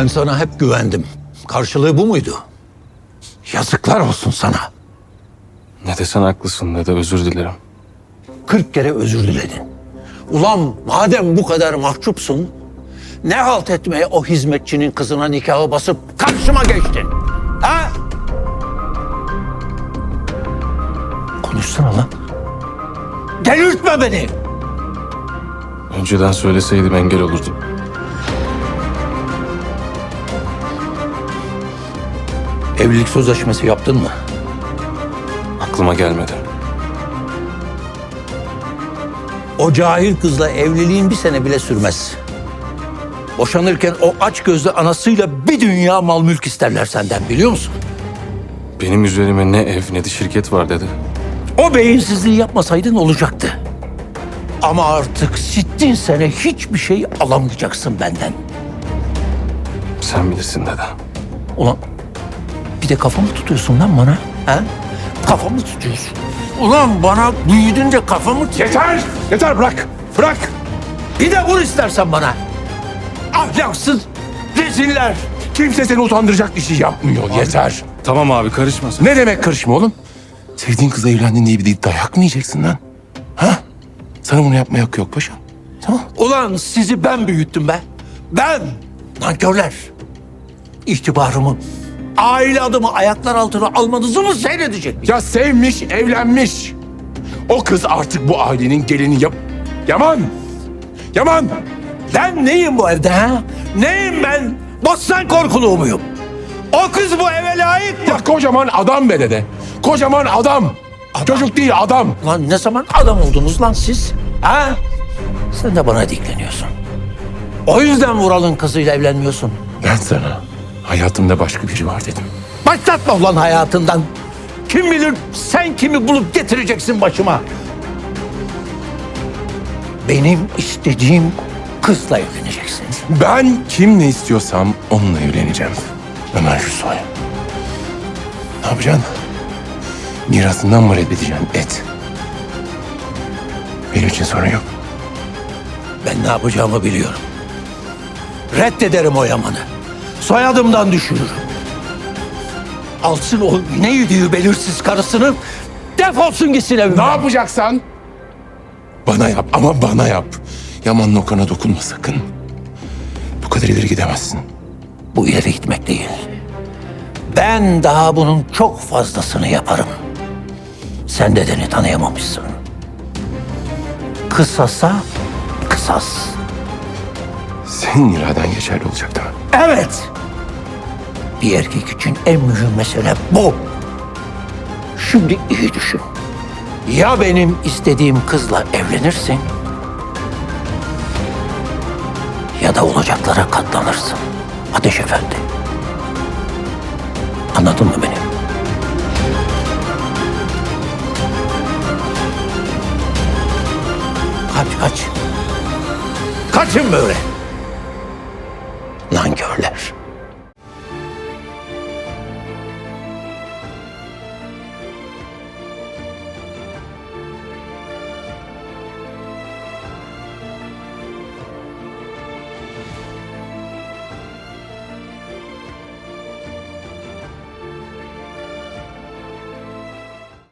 Ben sana hep güvendim. Karşılığı bu muydu? Yazıklar olsun sana. Ne desen haklısın ne de özür dilerim. Kırk kere özür diledin. Ulan madem bu kadar mahcupsun, ne halt etmeye o hizmetçinin kızına nikahı basıp karşıma geçtin? Ha? Konuşsana lan. Delirtme beni. Önceden söyleseydim engel olurdum. Evlilik sözleşmesi yaptın mı? Aklıma gelmedi. O cahil kızla evliliğin bir sene bile sürmez. Boşanırken o aç gözlü anasıyla bir dünya mal mülk isterler senden biliyor musun? Benim üzerime ne ev ne de şirket var dedi. O beyinsizliği yapmasaydın olacaktı. Ama artık sittin sene hiçbir şey alamayacaksın benden. Sen bilirsin dede. Ulan bir de kafamı tutuyorsun lan bana. Ha? Kafamı tutuyorsun. Ulan bana büyüdünce kafamı Yeter! Yeter bırak! Bırak! Bir de vur istersen bana. Ahlaksız reziller. Kimse seni utandıracak bir şey yapmıyor. Yeter. Tamam abi karışma sen. Ne demek karışma oğlum? Sevdiğin kızla evlendin diye bir de dayak mı yiyeceksin lan? Ha? Sana bunu yapmaya hakkı yok paşam. Tamam. Ulan sizi ben büyüttüm be. Ben. Nankörler. İtibarımı, aile adımı ayaklar altına almanızı mı seyredecek? Ya sevmiş, evlenmiş. O kız artık bu ailenin gelini yap... Yaman! Yaman! Ben neyim bu evde ha? Neyim ben? Bostan korkuluğu muyum? O kız bu eve layık mı? Ya kocaman adam be dede. Kocaman adam. Çocuk değil adam. Lan ne zaman adam oldunuz lan siz? Ha? Sen de bana dikleniyorsun. O yüzden Vural'ın kızıyla evlenmiyorsun. Ben sana hayatımda başka biri var dedim. Başlatma ulan hayatından. Kim bilir sen kimi bulup getireceksin başıma. Benim istediğim kızla evleneceksin. Ben kim ne istiyorsam onunla evleneceğim. Ömer Şusoy. Ne yapacaksın? Mirasından mı reddedeceksin? Et. Benim için sorun yok. Ben ne yapacağımı biliyorum. Reddederim o Yaman'ı. Soyadımdan düşürürüm. Alsın o ne yediği belirsiz karısını defolsun gitsin Ne evimden. yapacaksan bana yap ama bana yap. Yaman'ın Okan'a dokunma sakın. Bu kadar ileri gidemezsin. Bu ileri gitmek değil. Ben daha bunun çok fazlasını yaparım. Sen dedeni tanıyamamışsın. Kısasa kısas. Senin iraden geçerli olacak değil mi? Evet. Bir erkek için en mühim mesele bu. Şimdi iyi düşün. Ya benim istediğim kızla evlenirsin ya da olacaklara katlanırsın. Ateş Efendi. Anladın mı beni? Kaç kaç. Kaçın böyle. Nankörler.